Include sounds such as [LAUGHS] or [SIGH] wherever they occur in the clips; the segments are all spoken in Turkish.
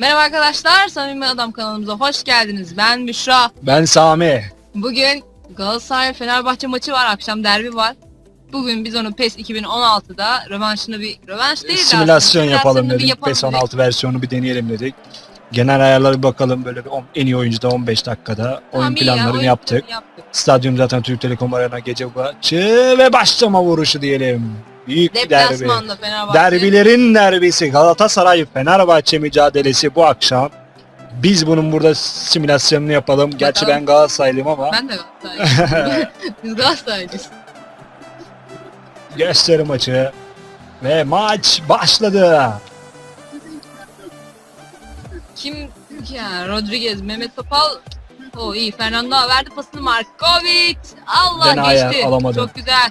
Merhaba arkadaşlar, Samimi Adam kanalımıza hoş geldiniz. Ben Büşra. Ben Sami. Bugün Galatasaray Fenerbahçe maçı var, akşam derbi var. Bugün biz onu PES 2016'da rövanşını bir rövanş değil de Simülasyon aslında, yapalım simülasyonunu bir dedik. yapalım PES dedik. 16 versiyonu bir deneyelim dedik. Genel ayarlara bir bakalım böyle bir on- en iyi oyuncuda 15 dakikada Tamam, oyun iyi ya, planlarını oyun yaptık. planı yaptık. Stadyum zaten Türk Telekom Arena gece maçı ve başlama vuruşu diyelim. Büyük bir derbi. Fenerbahçe. Derbilerin derbisi Galatasaray Fenerbahçe mücadelesi bu akşam. Biz bunun burada simülasyonunu yapalım. Gerçi ben Galatasaraylıyım ama Ben de Galatasaraylıyım. [LAUGHS] biz Galatasaraylıyız. gösteri maçı ve maç başladı. Kim ya Rodriguez, Mehmet Topal o iyi. Fernando verdi pasını Markovic. Allah Denayer geçti. alamadı. Çok güzel.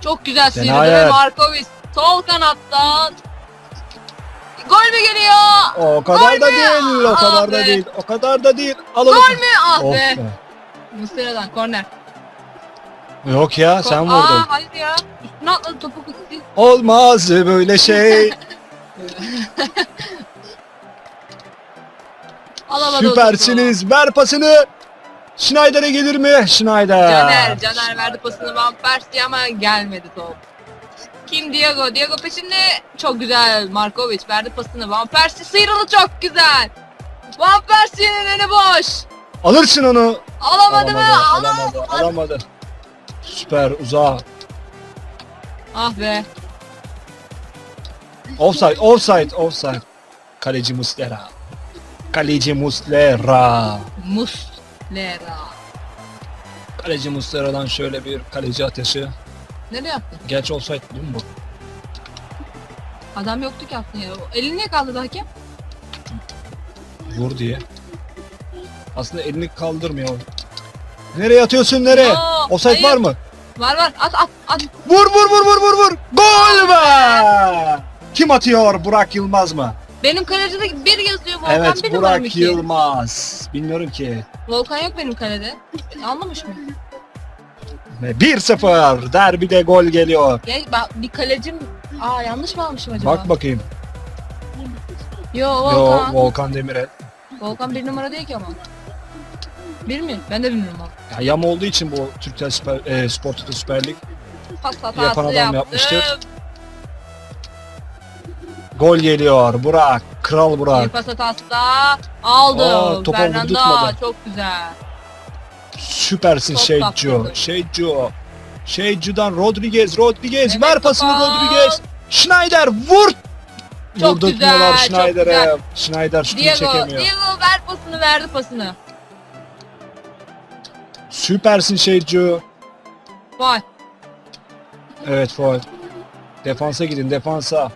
Çok güzel ve Markovic sol kanattan. Gol mü geliyor? O kadar Gol da mü? değil, o Ah kadar be. da değil, o kadar da değil. Alalım. Gol mü? Ah Of be. be. Muslera'dan korner. Yok ya sen Aa, vurdun. hayır ya. Üstüne atladı topu. Olmaz böyle şey. [LAUGHS] Alamadı Süpersiniz. Ver pasını. Schneider'e gelir mi? Schneider. Caner, Caner verdi pasını Van Persie ama gelmedi top. Kim Diego? Diego peşinde çok güzel. Markovic verdi pasını. Van Persie sıyrıldı çok güzel. Van Persie'nin önü boş. Alırsın onu. Alamadı, mı? alamadı, Alamadı. alamadı, alamadı. Süper uzağa. Ah be. Offside, offside, offside. Kaleci Muslera. Kaleci Muslera. Muslera. Kaleci Muslera'dan şöyle bir kaleci ateşi. Nereye attın? Gerçi offside değil mi bu? Adam yoktu ki attın ya. Elini niye kaldırdı hakem? Vur diye. Aslında elini kaldırmıyor. Nereye atıyorsun nereye? Aa, Offside hayır. var mı? Var var. At at at. Vur vur vur vur vur vur. Gol be! Kim atıyor? Burak Yılmaz mı? Benim kalecide bir yazıyor Volkan evet bir numara mı Burak ki? Yılmaz. Bilmiyorum ki. Volkan yok benim kalede. Anlamış mı? Ve 1-0 derbide gol geliyor. Ya ben bir kalecim Aa yanlış mı almışım acaba? Bak bakayım. Yo Yo Volkan. Volkan Demirel. Volkan bir numara değil ki ama. Bir mi? Ben de bilmiyorum ama. Ya, yam olduğu için bu Türkler Süper, e, Spor Toto Süper Lig. Pas hatası Yapan adam yapmıştır. Gol geliyor. Burak. Kral Bir Burak. pas hatası da aldı. Aa, topa vurdurtmadı. çok güzel. Süpersin Çok Şeycu. tatlıydı. Şeycu. Şeycu'dan Rodriguez. Rodriguez. Mehmet Ver pasını Topal. Rodriguez. Schneider vur. Çok Vurdurtmuyorlar güzel, çok Schneider'e. güzel. Schneider şutunu Diego, çekemiyor. Diego ver pasını verdi pasını. Süpersin Şeycu. Vay. Evet faul. Defansa gidin defansa.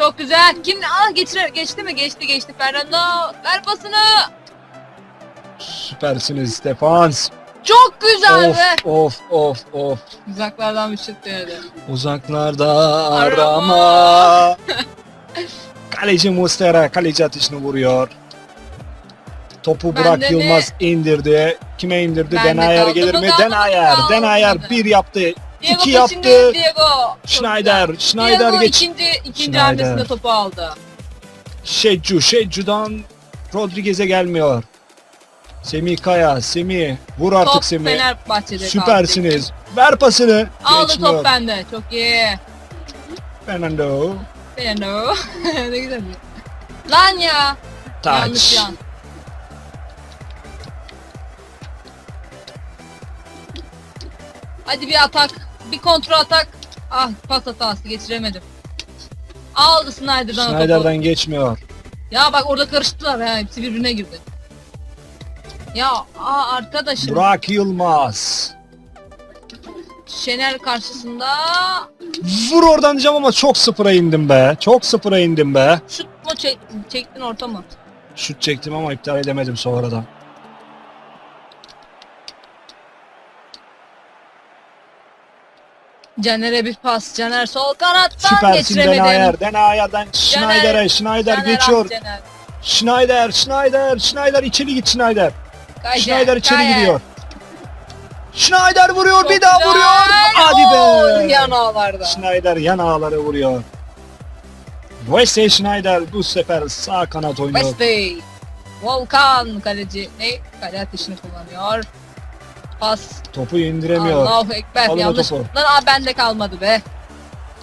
Çok güzel. Kim? Aa geçir, geçti mi? Geçti geçti. Fernando ver pasını. Süpersiniz defans. Çok güzel Of be. of of of. Uzaklardan bir şut denedi. Uzaklarda Arama. arama. [LAUGHS] kaleci Mustera kaleci atışını vuruyor. Topu Burak ne? Yılmaz indirdi. Kime indirdi? Denayer gelir mi? Denayer. Denayer bir yaptı. Diego İki yaptı. Diego. Schneider. güzel. Schneider Diego geç. ikinci, ikinci Schneider. hamlesinde topu aldı. Şecu. Şecu'dan Rodriguez'e gelmiyor. Semih Kaya. Semih. Vur artık top Semih. Fenerbahçe'de kaldı. Süpersiniz. Ver pasını. Aldı Geçmiyor. top bende. Çok iyi. Fernando. Fernando. [LAUGHS] ne güzel. Lan ya. Yanlış yan. Hadi bir atak. Bir kontrol atak. Ah pas hatası geçiremedim. Aldı Snyder'dan o topu. Schneider'dan geçmiyor. Ya bak orada karıştılar ha. Hepsi birbirine girdi. Ya aa, arkadaşım Burak Yılmaz. Şener karşısında Vur oradan diyeceğim ama çok sıfıra indim be. Çok sıfıra indim be. şut mu çek, çektin orta mı? Şut çektim ama iptal edemedim sonradan. Caner'e bir pas. Caner sol kanattan Süpersin geçiremedim. Denayer. Denayer'den Schneider'e. Schneider Caner, geçiyor. Caner. Schneider. Schneider. Schneider içeri git Schneider. Gayet, Schneider içeri gayet. giriyor. Schneider vuruyor Çok bir daha güzel. vuruyor. Hadi Oo, be. Yan ağlarda. Schneider yan ağları vuruyor. Wesley Schneider bu sefer sağ kanat oynuyor. Wesley. Volkan kaleci. Ne? Kale ateşini kullanıyor. Pas. Topu indiremiyor. Allahu Ekber. Alın Yanlış. Lan aa bende kalmadı be.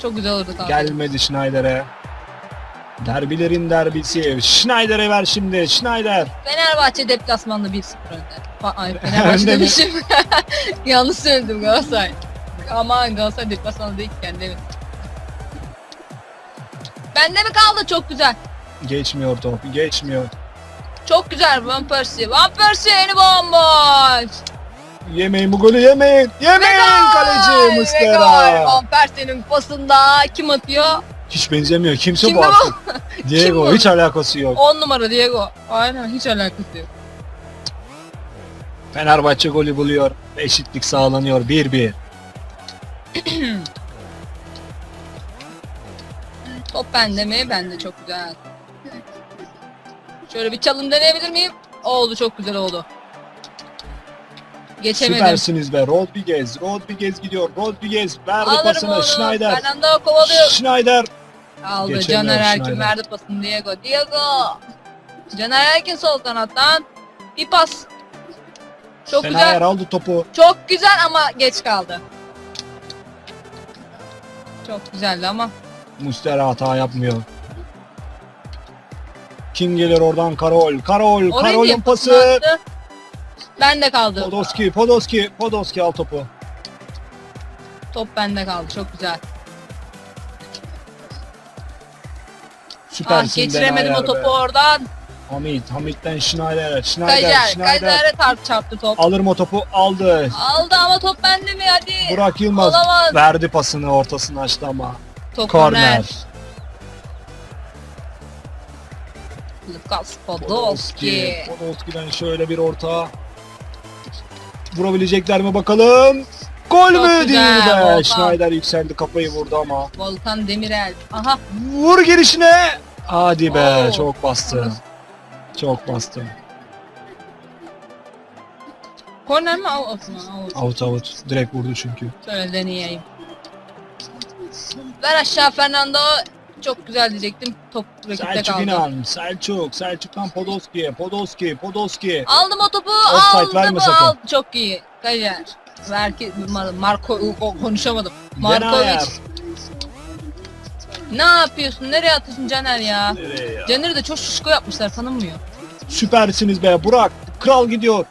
Çok güzel oldu kaldı. Gelmedi Schneider'e. Derbilerin derbisi. Schneider'e ver şimdi. Schneider. Fenerbahçe deplasmanlı 1-0 önde. Ay [LAUGHS] Fenerbahçe demişim. [LAUGHS] Yanlış söyledim Galatasaray. Aman Galatasaray deplasmanlı değil kendi mi? Bende mi kaldı? Çok güzel. Geçmiyor top. Geçmiyor. Çok güzel Van Persie. Van Persie yeni bomboş. Yemeyin bu golü yemeyin. Yemeyin kaleci Ve gol. Muslera. Van pasında kim atıyor? Hiç benzemiyor. Kimse Kim bu bu? artık. [LAUGHS] Diego bu? hiç alakası yok. 10 numara Diego. Aynen hiç alakası yok. Fenerbahçe golü buluyor. Eşitlik sağlanıyor 1-1. [CLEARS THROAT] Top bende mi? Bende çok güzel. Şöyle bir çalım deneyebilir miyim? Oldu çok güzel oldu. Geçemedim. Süpersiniz be. Rodriguez. Rodriguez gidiyor. Rodriguez verdi Alırım pasını. onu. Schneider. Fernando kovalıyor. Schneider. Aldı. Caner Erkin verdi pasını Diego. Diego. Caner Erkin sol kanattan. Bir pas. Çok Fener güzel. aldı topu. Çok güzel ama geç kaldı. Çok güzeldi ama. Mustera hata yapmıyor. Kim gelir oradan? Karol. Karol. Orayı Karol'un pası. attı? Bende kaldı. Podolski. Podolski. Podolski al topu. Top bende kaldı. Çok güzel. Ah Süpersin geçiremedim o topu be. oradan. Hamit. Hamit'ten Schneider. Schneider. Kajer. Schneider. Kajer'e tar- çarptı top. Alırım o topu. Aldı. Aldı ama top bende mi hadi. Burak Yılmaz Olamaz. verdi pasını ortasını açtı ama. Top korner. Lukas Podolski. Podolski'den şöyle bir orta. Vurabilecekler mi bakalım? Gol Çok mü güzel, değil be. Volkan. Schneider yükseldi kafayı vurdu ama. Volkan Demirel. Aha. Vur girişine. Hadi be Oo. çok bastı. Çok bastı. Korner mi? Out mu? Out. Out out. Direkt vurdu çünkü. Şöyle deneyeyim. Ver aşağı Fernando. Çok güzel diyecektim. Top rakipte Selçuk kaldı. İnan. Selçuk. Selçuk'tan Podolski'ye. Podolski. Podolski. Aldım o topu. Offside aldım verme sakın. Al. Çok iyi. Kajer. Verki, Marco o- konuşamadım. Markovic. Ne yapıyorsun? Nereye atıyorsun Caner ya? Nereye ya? Caner'i de çok şişko yapmışlar tanınmıyor. Süpersiniz be. Burak. Kral gidiyor.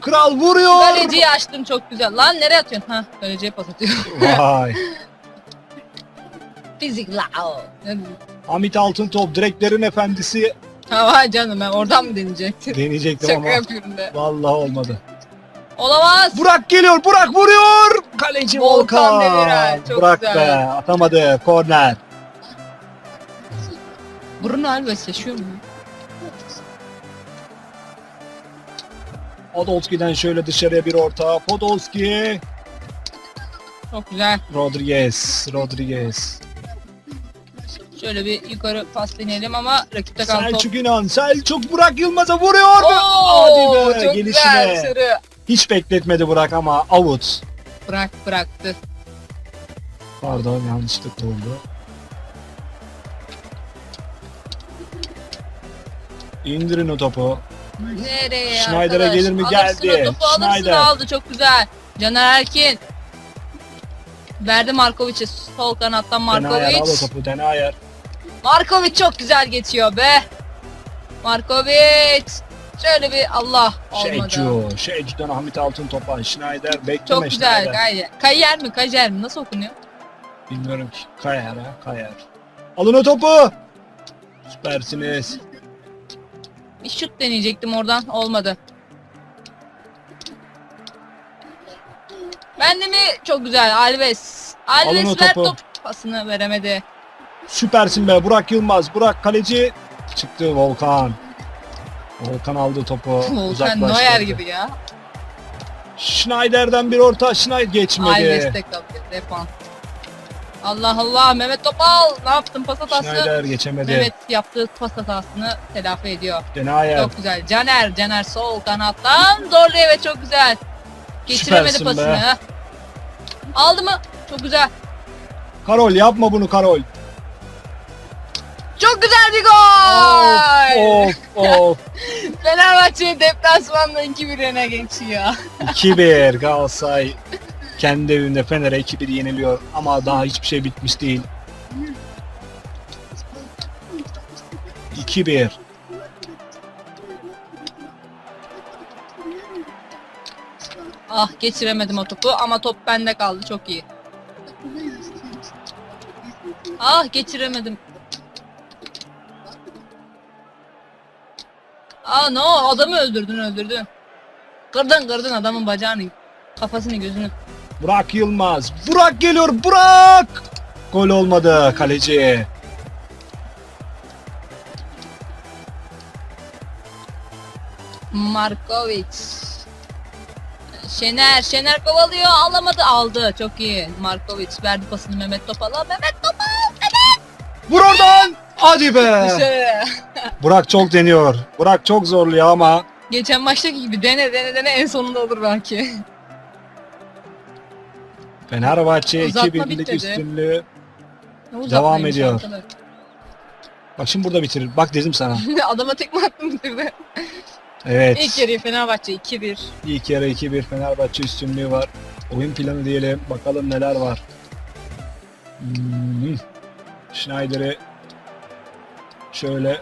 Kral vuruyor. Kaleciyi açtım çok güzel. Lan nereye atıyorsun? Ha kaleciye pas atıyor. Vay. [LAUGHS] Fizik lao. Hamit Altıntop direklerin efendisi Ha canım ben oradan mı deneyecektim? deneyecektim Şaka ama yapıyorum be. vallahi olmadı. Olamaz. Burak geliyor. Burak vuruyor. Kaleci Volkan Volkan. Demirel, çok Burak güzel. be atamadı. Korner. Bruno Alves yaşıyor mu? Podolski'den şöyle dışarıya bir orta. Podolski. Çok güzel. Rodriguez. Rodriguez. Şöyle bir yukarı pas deneyelim ama rakipte top. Selçuk İnan. Selçuk Burak Yılmaz'a vuruyor. Oo, Hadi be çok gelişine. güzel sarı. Hiç bekletmedi Burak ama out. Bırak bıraktı. Pardon yanlışlık oldu. İndirin o topu. Nereye Schneider'e arkadaş? gelir mi? Alırsın Geldi. o topu alırsın Schneider. aldı çok güzel. Caner Erkin. Verdi Markovic'e sol kanattan Denayer al o Markovic. topu Denayer. Markovic çok güzel geçiyor be. Markovic. Şöyle bir Allah olmadı. Şeycu. Şeycu'dan Hamit Altın topa. Schneider bekleme Çok güzel Schneider. Kayer. Kayer mi Kajer mi nasıl okunuyor? Bilmiyorum ki. Kayar ha. Kayar. Alın o topu. Süpersiniz. Bir şut deneyecektim oradan olmadı. Ben de mi? Çok güzel Alves. Alın o Alves ver topu. top. Pasını veremedi. Süpersin be. Burak Yılmaz. Burak kaleci. Çıktı Volkan. Volkan aldı topu. Volkan. Neuer gibi ya. Schneider'den bir orta. Schneider geçmedi. Alves'te kalıyor defans. Allah Allah Mehmet Topal ne yaptın pas hatası? Schneider geçemedi. Mehmet yaptığı pas hatasını telafi ediyor. Denayer. Çok güzel. Caner, Caner sol kanattan zorluyor ve çok güzel. Geçiremedi Süpersin be. pasını. Aldı mı? Çok güzel. Karol yapma bunu Karol. Çok güzel bir gol. Of of. [LAUGHS] Fenerbahçe deplasmanda 2-1 öne geçiyor. 2-1 Galatasaray kendi evinde Fener'e 2-1 yeniliyor ama daha hiçbir şey bitmiş değil. 2-1 Ah geçiremedim o topu ama top bende kaldı çok iyi. Ah geçiremedim. Aa no adamı öldürdün öldürdün. Kırdın kırdın adamın bacağını. Kafasını gözünü. Burak Yılmaz. Burak geliyor. Burak! Gol olmadı kaleci. Markovic. Şener, Şener kovalıyor, alamadı, aldı. Çok iyi. Markovic verdi pasını Mehmet Topal'a. Mehmet Topal! Vur oradan! Hadi be! Dışarı. Burak çok deniyor. Burak çok zorluyor ama Geçen maçtaki gibi dene dene dene en sonunda olur belki. Fenerbahçe Uzatma 2-1'lik bitmedi. üstünlüğü. Ne uzatmaymış ediyor. arkadaş. Bak şimdi burada bitirir. Bak dedim sana. [LAUGHS] Adama tekme attım bitirdi. Evet. İlk yarıyı Fenerbahçe 2-1. İlk yarı 2-1 Fenerbahçe üstünlüğü var. Oyun planı diyelim. Bakalım neler var. Hmm. Schneider'i şöyle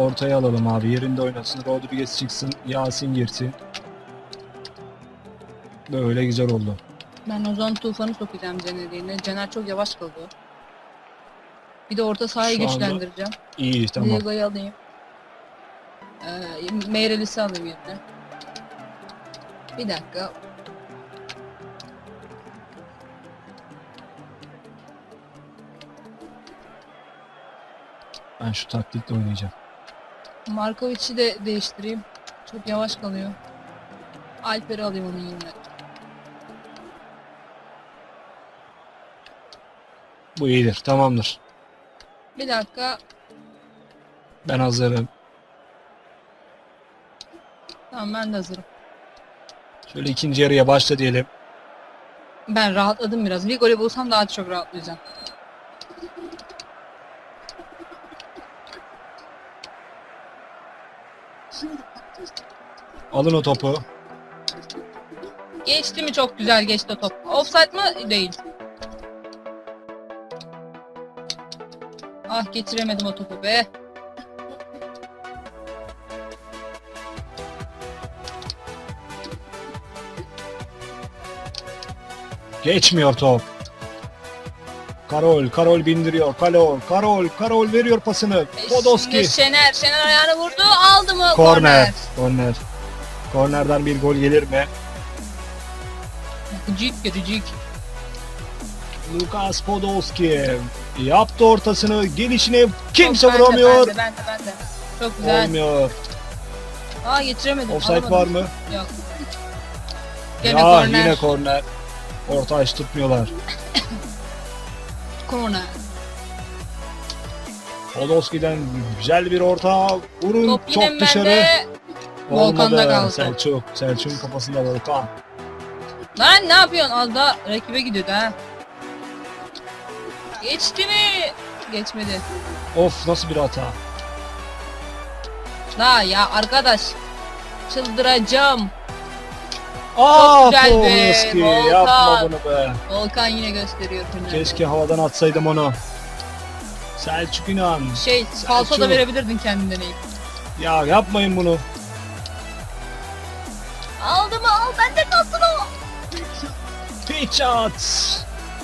ortaya alalım abi. Yerinde oynasın. Rodriguez çıksın. Yasin girsin. Böyle güzel oldu. Ben Ozan Tufan'ı sokacağım Caner'e yerine. Caner çok yavaş kaldı. Bir de orta sahayı Şu anda- güçlendireceğim. İyi tamam. Diego'yu alayım. Ee, Meirelis'i alayım yerine. Bir dakika. Ben şu taktikle oynayacağım. Markovic'i de değiştireyim. Çok yavaş kalıyor. Alper'i alayım onun yerine. Bu iyidir. Tamamdır. Bir dakika. Ben hazırım. Tamam ben de hazırım. Şöyle ikinci yarıya başla diyelim. Ben rahatladım biraz. Bir golü bulsam daha çok rahatlayacağım. Alın o topu. Geçti mi çok güzel geçti o top. Offside mı? Değil. Ah geçiremedim o topu be. Geçmiyor top. Karol, Karol bindiriyor. Karol, Karol, Karol veriyor pasını. Podolski. Şener, Şener ayağını vurdu. Aldı mı? Korner. Korner. Kornerden bir gol gelir mi? Gıcık gıcık. Lukas Podolski yaptı ortasını. Gelişine kimse bende, vuramıyor. Bende, bende, bende. Çok güzel. Olmuyor. Aa geçiremedim. Offside alamadım. var mı? Yok. Gene ya korner. yine korner. Orta aç tutmuyorlar. Korner. Podolski'den güzel bir orta. Vurun Top çok dışarı. bende. Volkan'da kaldı. Selçuk. Selçuk'un kafasında Volkan. Lan ne yapıyorsun? Az daha rakibe gidiyordu ha. Geçti mi? Geçmedi. Of nasıl bir hata. La ya arkadaş. Çıldıracağım. Aa güzel be, Volkan. yapma bunu be. Volkan yine gösteriyor Fener'de. Keşke havadan atsaydım onu. Selçuk İnan. Şey, falso da verebilirdin kendinden iyi. Ya yapmayın bunu. Aldı mı? Al bende kalsın o. Pitch at.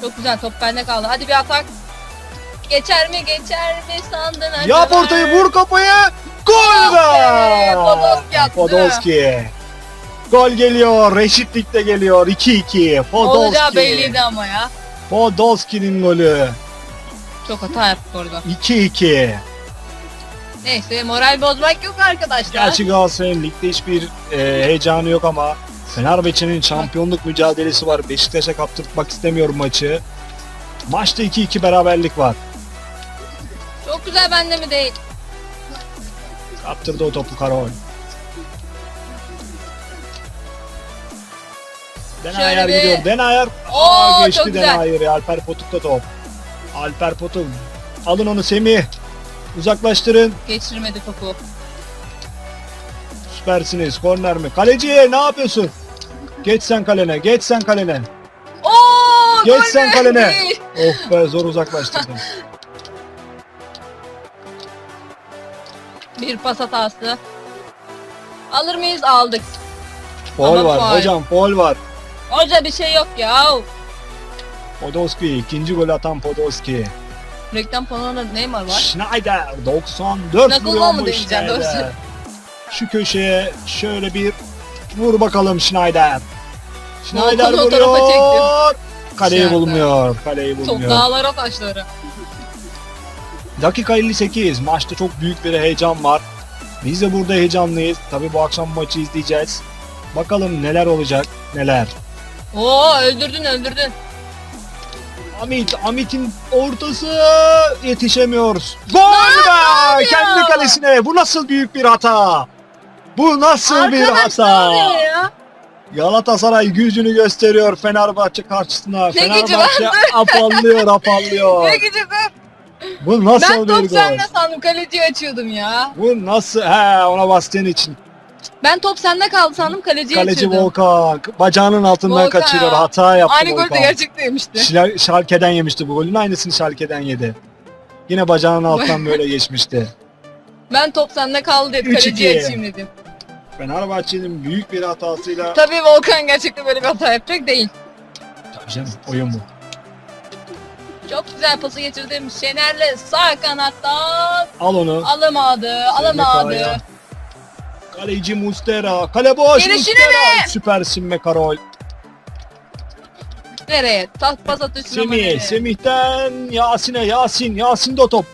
Çok güzel top bende kaldı. Hadi bir atak. Geçer mi geçer mi sandın acaba? Yap ortayı vur kafayı. Gol be. Podolski attı. Podolski. Gol geliyor. Reşitlik de geliyor. 2-2. Olacağı Podolski. belliydi ama ya. Podolski'nin golü. Çok hata yaptık orada. 2-2. Neyse moral bozmak yok arkadaşlar. Gerçi Galatasaray'ın ligde hiçbir e, heyecanı yok ama Fenerbahçe'nin şampiyonluk mücadelesi var. Beşiktaş'a kaptırtmak istemiyorum maçı. Maçta 2-2 beraberlik var. Çok güzel bende mi değil? Kaptırdı o topu Karol. Denayer Şöyle bir- gidiyor. Denayer. Oo, Aa, geçti çok güzel. Denayer. Alper Potuk'ta top. Alper Potuk. Alın onu Semih. Uzaklaştırın. Geçirmedi topu. Süpersiniz. Korner mi? Kaleci ne yapıyorsun? Geç sen kalene. Geç sen kalene. Oo, Geç sen kalene. Of be zor uzaklaştırdım. Bir pas hatası. Alır mıyız? Aldık. Ama var. faul. Hocam foul var. Hoca bir şey yok ya. Podolski. ikinci gol atan Podolski. Reklam panolarında Neymar var. Schneider 94 Knuckle ball vuruyormuş mu deneyeceksin, doğru Schneider. söyle. Şu köşeye şöyle bir vur bakalım Schneider. Schneider Volkan'ı o tarafa vuruyor. Kaleyi Schneider. bulmuyor. Kaleyi Çok bulmuyor. dağlara taşları. Dakika 58. Maçta çok büyük bir heyecan var. Biz de burada heyecanlıyız. Tabii bu akşam maçı izleyeceğiz. Bakalım neler olacak, neler. Oo öldürdün öldürdün. Amit, Amit'in ortası yetişemiyoruz. Gol be! Kendi kalesine. Bu nasıl büyük bir hata? Bu nasıl bir Arkadaşlar hata? ne ya? Galatasaray gücünü gösteriyor Fenerbahçe karşısına. gücü Fenerbahçe [LAUGHS] apallıyor, apallıyor. Ne gücü? Bu nasıl Ben bir top gol? sende sandım kaleciyi açıyordum ya. Bu nasıl? He ona bastığın için. Ben top sende kaldı sandım kaleciyi Kaleci açıyordum. Volkan bacağının altından Volkan. kaçırıyor. Hata yaptı Aynı golü de Volkan. gerçekten yemişti. Şal- Şalke'den yemişti bu golün. Aynısını Şalke'den yedi. Yine bacağının altından [LAUGHS] böyle geçmişti. Ben top sende kaldı dedim Üç kaleciyi iki. açayım dedim. Fenerbahçe'nin büyük bir hatasıyla Tabii Volkan gerçekten böyle bir hata yapacak değil. Tabii canım, oyun bu. Çok güzel pası getirdim. Şener'le sağ kanattan Al onu. alamadı, alamadı. Kaya. Kaleci Mustera. Kale boş Gelişine Mustera. Süpersin be Karol. Nereye? Tas pas atıyorsun ama nereye? Semih. Semih'ten Yasin'e. Yasin. Yasin de o top.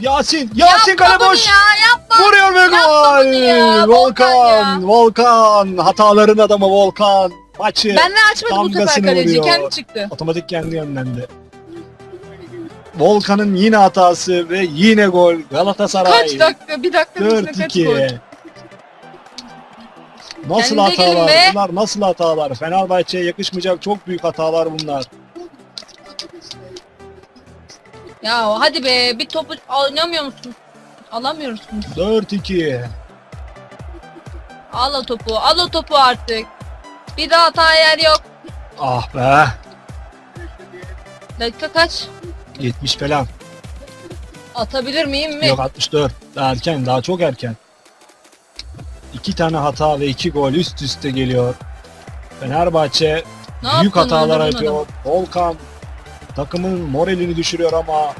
Yasin. Yasin Yapma kale bunu boş. ya, yapma. Vuruyor ve Yapma bunu ya, gol. Volkan Volkan. Volkan. Hataların adamı Volkan. Maçı Benden açmadı bu sefer Damgasını kaleci. vuruyor. Kendi çıktı. otomatik kendi yönlendi. Volkan'ın yine hatası ve yine gol. Galatasaray. Kaç dakika? Bir dakikanın içinde kaç gol? 4-2. Nasıl Kendinize gelin hatalar? be. Bunlar nasıl hatalar? Fenerbahçe'ye yakışmayacak çok büyük hatalar bunlar. Ya hadi be bir topu oynamıyor musun? Alamıyorsunuz. 4-2. Al o topu, al o topu artık. Bir daha hata yer yok. Ah be. Dakika kaç? 70 falan. Atabilir miyim mi? Yok 64. Daha erken, daha çok erken. İki tane hata ve iki gol üst üste geliyor. Fenerbahçe Ne büyük yaptın, hatalar yapıyor. Volkan takımın moralini düşürüyor ama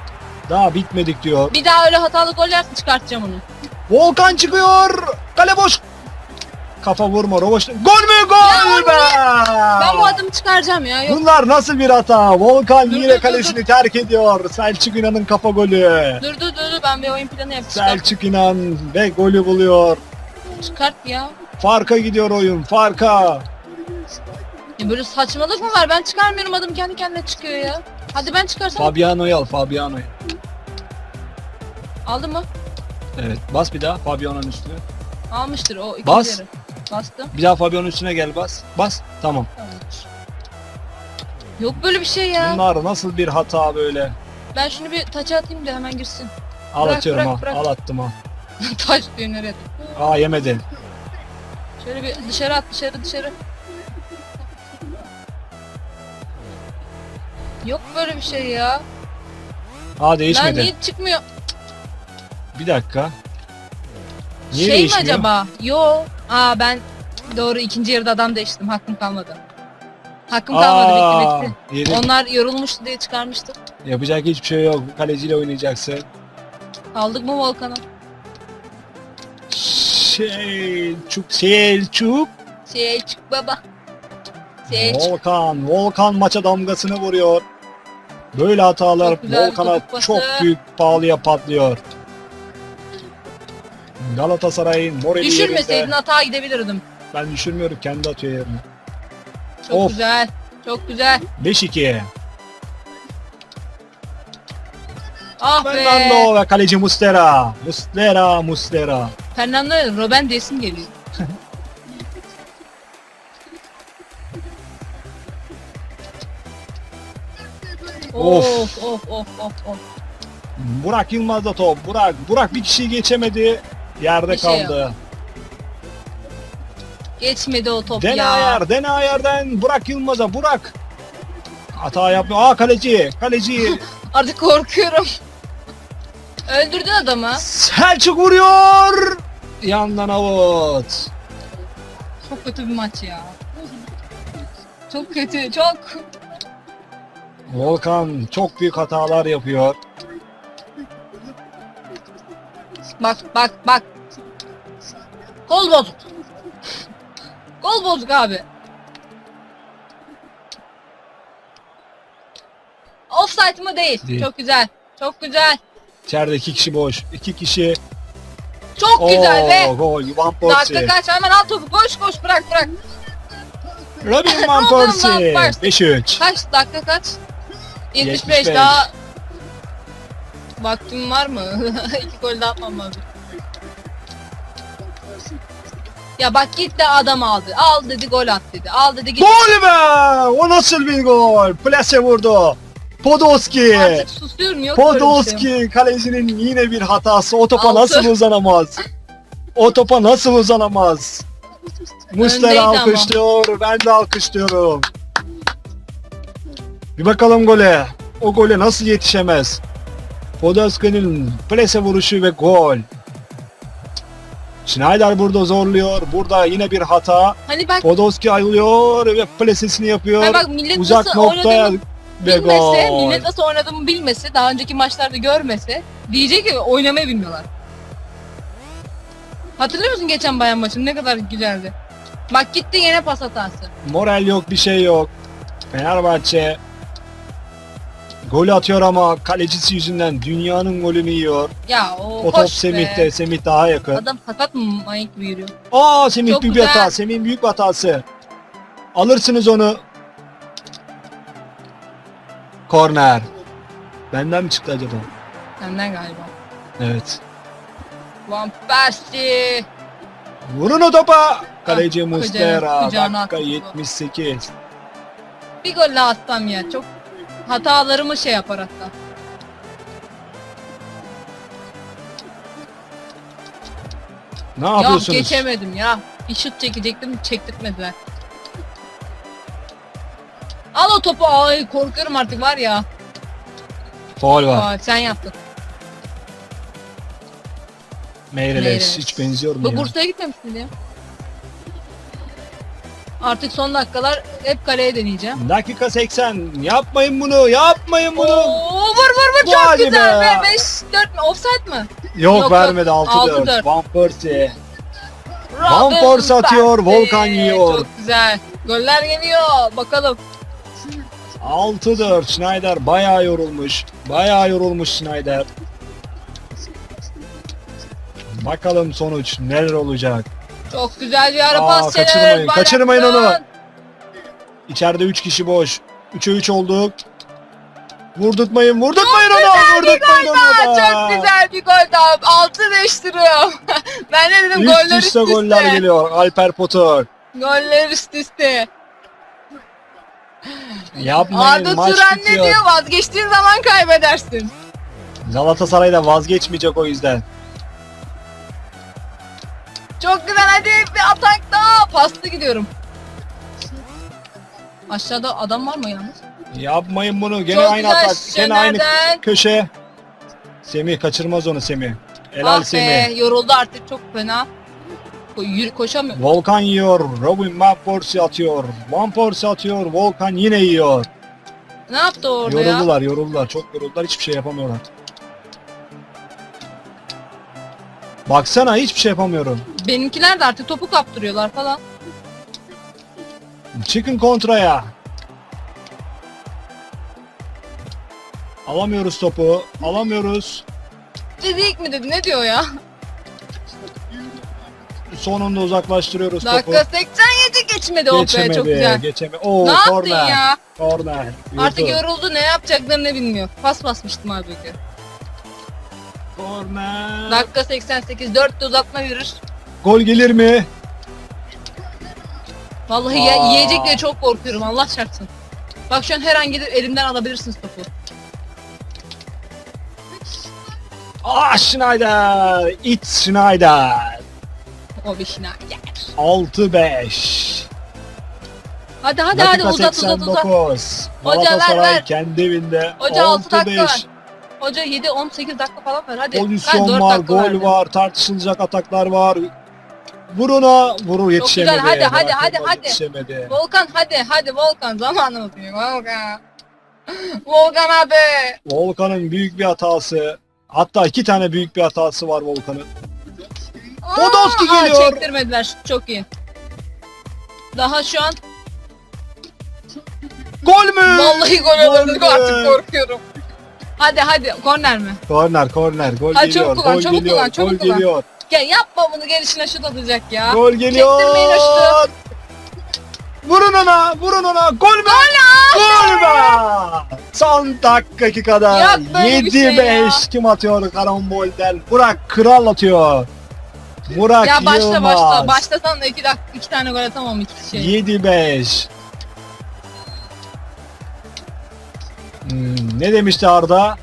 daha bitmedik diyor. Bir daha öyle hatalı gol yersin çıkartacağım onu. Volkan çıkıyor. Kale boş. Kafa vurma. Roboş. Gol mü? Gol be! Ben bu adamı çıkaracağım ya. Yok Bunlar nasıl bir hata? Volkan Dur, yine dur, dur, kalesini terk ediyor. Selçuk İnan'ın kafa golü. dur dur dur dur, ben bir oyun planı yapacağım. Selçuk İnan ve golü buluyor. Çıkart ya. Farka gidiyor oyun. Farka. Ya böyle saçmalık mı var? Ben çıkarmıyorum adım kendi kendine çıkıyor ya. Hadi ben çıkarsam Fabiano'yu al. Fabiano'yu. aldın mı? Evet. Bas bir daha Fabiano'nun üstüne. Almıştır o ikinci Bas. yarı. Bastım. Bir daha Fabiano'nun üstüne gel bas. Bas. Tamam. Tamamdır. Yok böyle bir şey ya. Bunlar nasıl bir hata böyle? Ben şunu bir taça atayım da hemen girsin. Al Bırak, atıyorum bırak, ha. bırak. Al attım ha. [LAUGHS] Taş diyor nereye? Aa yemedi. Şöyle bir dışarı at dışarı dışarı. Yok böyle bir şey ya. Aa değişmedi. niye çıkmıyor? Bir dakika. Niye şey mi değişmiyor? acaba? Yo. Aa ben doğru ikinci yarıda adam değiştim. Hakkım kalmadı. Hakkım kalmadı Aa, bitti bitti. Onlar yorulmuştu diye çıkarmıştım. Yapacak hiçbir şey yok. Kaleciyle oynayacaksın. Aldık mı Volkan'a? Selçuk, Selçuk. Selçuk baba. Selçuk. Volkan, Volkan maça damgasını vuruyor. Böyle hatalar Çok Volkan'a çok büyük pahalıya patlıyor. Galatasaray'ın morali Düşürmeseydin yerinde. hata gidebilirdim. Ben düşürmüyorum kendi atıyor yerine. Çok Of. güzel. Çok güzel. 5-2. Ah be. Fernando ve kaleci Mustera. Mustera, Mustera. Fernando Robben diyesim geliyor. [LAUGHS] Of. of of of of of. Burak Yılmaz'da top. Burak. Burak bir kişiyi geçemedi. Yerde Bir şey kaldı. Geçmedi o top ya. ayar. Dene ayardan Burak Yılmaz'a. Burak. Hata yapıyor. Aa kaleci. Kaleci. [LAUGHS] Artık korkuyorum. Öldürdün adamı. Selçuk vuruyor. Yandan avut. Çok kötü bir maç ya. Çok kötü, çok. Volkan çok büyük hatalar yapıyor. Bak, bak, bak. Gol bozuk. Gol bozuk abi. Offside mı değil. Değil. Çok güzel. Çok güzel. İçeride iki kişi boş. İki kişi. Çok güzel ve gol. Van Persie. dakika kaç hemen al topu koş koş bırak bırak. Robin [LAUGHS] Van Robin Van Persie. Persie. 5-3. Kaç dakika kaç? 75, 75. daha vaktim var mı? [LAUGHS] İki gol daha atmam lazım. Ya bak git de adam aldı. Al dedi gol at dedi. Al dedi git. Gol be! O nasıl bir gol? Plase vurdu. Podolski. Artık susuyorum yok böyle bir şey. Podolski kalecinin yine bir hatası. O topa Altı. nasıl uzanamaz? O topa nasıl uzanamaz? Muslera ama. alkışlıyor. Ben de alkışlıyorum. Bir bakalım gole. O gole nasıl yetişemez? Podolski'nin plase vuruşu ve gol. Schneider burada zorluyor. Burada yine bir hata. Hani bak, Podolski ayrılıyor ve plasesini yapıyor. hani bak millet Uzak nasıl noktaya ve bilmese, gol. millet nasıl oynadığımı bilmese, daha önceki maçlarda görmese diyecek ki oynamayı bilmiyorlar. Hatırlıyor musun geçen bayan maçını ne kadar güzeldi. Bak gitti yine pas hatası. Moral yok bir şey yok. Fenerbahçe gol atıyor ama kalecisi yüzünden dünyanın golünü yiyor. Ya o, O hoş top be. Semih'te. Semih daha yakın. Adam sakat mı manyak gibi yürüyor. Aa Semih Çok büyük bir güzel. hata. Semih'in büyük bir hatası. Alırsınız onu. Korner. Benden mi çıktı acaba? Senden galiba. Evet. Van Persie. Vurun o topa. Kaleci Ah, Muslera. kucağına Dakika attı. 78. Bir gol daha atsam ya. Çok hatalarımı şey yapar hatta. Ne Ya yapıyorsunuz? geçemedim ya. Bir şut çekecektim çektirtmediler. Al o topu. Ay korkuyorum artık var ya. Faul var. Aa, sen yaptın. Meireles. Meireles. Hiç benziyor mu Bu ya? Bursa'ya gitmemişsin ya. Artık son dakikalar hep kaleye deneyeceğim. Dakika 80. Yapmayın bunu. Yapmayın bunu. Oo, vur vur vur çok hali güzel. be. Ve 5 4 mi? Offside mı? Yok, yok. vermedi 6-4. 6-4. Van Persie. Robin Van Persie atıyor. Volkan yiyor. Çok güzel. Goller geliyor. Bakalım. 6-4. Schneider bayağı yorulmuş. Bayağı yorulmuş Schneider. Bakalım sonuç neler olacak. Çok güzel bir ara Aa, pas çeler. kaçırmayın, kaçırmayın onu. İçeride 3 kişi boş. 3'e 3 olduk. Vurdurtmayın, vurdurtmayın onu. Vurdurtmayın onu da. çok güzel bir gol daha. 6-5 duruyor. [LAUGHS] ben ne dedim goller Üst üst üste üste. goller geliyor. Alper Potur. Goller üst üste. Yapmayın Arda maç Turan ne bitiyor. diyor? Vazgeçtiğin zaman kaybedersin. Galatasaray da vazgeçmeyecek o yüzden. Çok güzel hadi bir atak daha. Paslı gidiyorum. Aşağıda adam var mı yalnız? Yapmayın bunu. Gene Çok aynı güzel atak. Gene aynı Şener'den. köşe. Semih kaçırmaz onu Semih. Helal Ah Semih. be yoruldu artık çok fena. Yürü, koşamıyor. Volkan yiyor. Robin Van Persie atıyor. Van Persie atıyor. Volkan yine yiyor. Ne yaptı orada ya? yoruldular yoruldular. Çok yoruldular. Hiçbir şey yapamıyorlar. Baksana hiçbir şey yapamıyorum. Benimkiler de artık topu kaptırıyorlar falan. Çıkın kontraya. Alamıyoruz topu. Alamıyoruz. Dedik mi dedi ne diyor ya? Sonunda uzaklaştırıyoruz topu. Dakika 87 geçmedi o be çok güzel. Geçemedi. Oo, ne yaptın korner. ya? Korner. Artık Yurdu. yoruldu ne yapacaklarını bilmiyor. Pas basmıştım halbuki. Korner. Dakika 88 4 de uzatma verir. Gol gelir mi? Vallahi ye- Aa. yiyecek diye çok korkuyorum Allah çarpsın. Bak şu an her an gidip elimden alabilirsiniz topu. Ah Schneider. It Schneider. O Schneider. 6-5. Hadi hadi hadi Dakika uzat uzat uzat. 89. Hoca, ver, Galatasaray ver. kendi evinde. Hoca 6 dakika 6-5. var. Hoca 7 18 dakika falan ver hadi. Pozisyon dört var, dakika gol verdi. var, tartışılacak ataklar var. Vur ona, vurur yetişemedi. güzel, hadi, hadi, hadi, hadi. Yetişemedi. Volkan hadi hadi Volkan zamanımız yok Volkan. Volkan hadi. Volkan'ın büyük bir hatası. Hatta iki tane büyük bir hatası var Volkan'ın. Podolski aa, geliyor. Çektirmediler çok iyi. Daha şu an Gol mü? vallahi gol Gol olurdu be. artık korkuyorum. Hadi hadi korner mi? Korner, korner. Gol geliyor, çabuk kullan, gol çabuk geliyor, kullan, çabuk gol kullan. geliyor. Gel yapma bunu gelişine şut atacak ya. Gol geliyor. Çektirmeyin şutu. Vurun ona, vurun ona. Gol mü? Gol be! Son dakikada Yok böyle bir şey 7-5 kim atıyor karambolden? Burak Kral atıyor. Burak Ya başla Yılmaz. başla. Başlasan da iki dakika iki tane gol atamam iki şey. 7-5. Hmm, ne demişti Arda?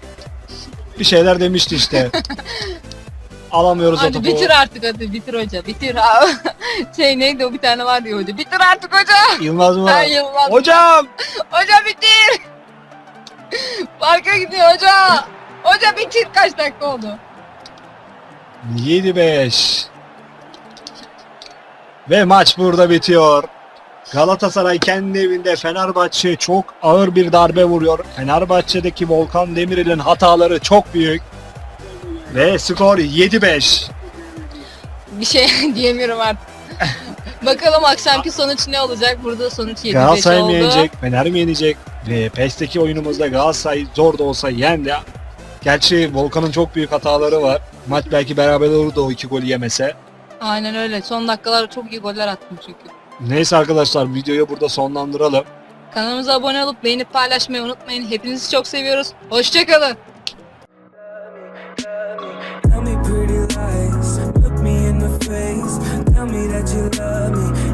Bir şeyler demişti işte. [LAUGHS] Alamıyoruz o Hadi topu. bitir artık hadi bitir hoca bitir. Aa, [LAUGHS] şey neydi o bir tane var ya hoca. Bitir artık hoca. Yılmaz mı? Ben Yılmaz. Hocam! Hoca bitir. Farka gidiyor hoca. Hoca bitir kaç dakika oldu? 7-5. Ve maç burada bitiyor. Galatasaray kendi evinde Fenerbahçe çok ağır bir darbe vuruyor. Fenerbahçe'deki Volkan Demirel'in hataları çok büyük. Ve skor 7-5. Bir şey [LAUGHS] diyemiyorum artık. [LAUGHS] Bakalım akşamki sonuç ne olacak? Burada sonuç 7-5 Galatasaray mı oldu. yenecek, Fener mi yenecek? Ve PES'teki oyunumuzda Galatasaray zor da olsa yendi. Gerçi Volkan'ın çok büyük hataları var. Maç belki beraber olurdu o iki golü yemese. Aynen öyle. Son dakikalarda çok iyi goller attım çünkü. Neyse arkadaşlar videoyu burada sonlandıralım. Kanalımıza abone olup beğenip paylaşmayı unutmayın. Hepinizi çok seviyoruz. Hoşçakalın. Tell me that you love me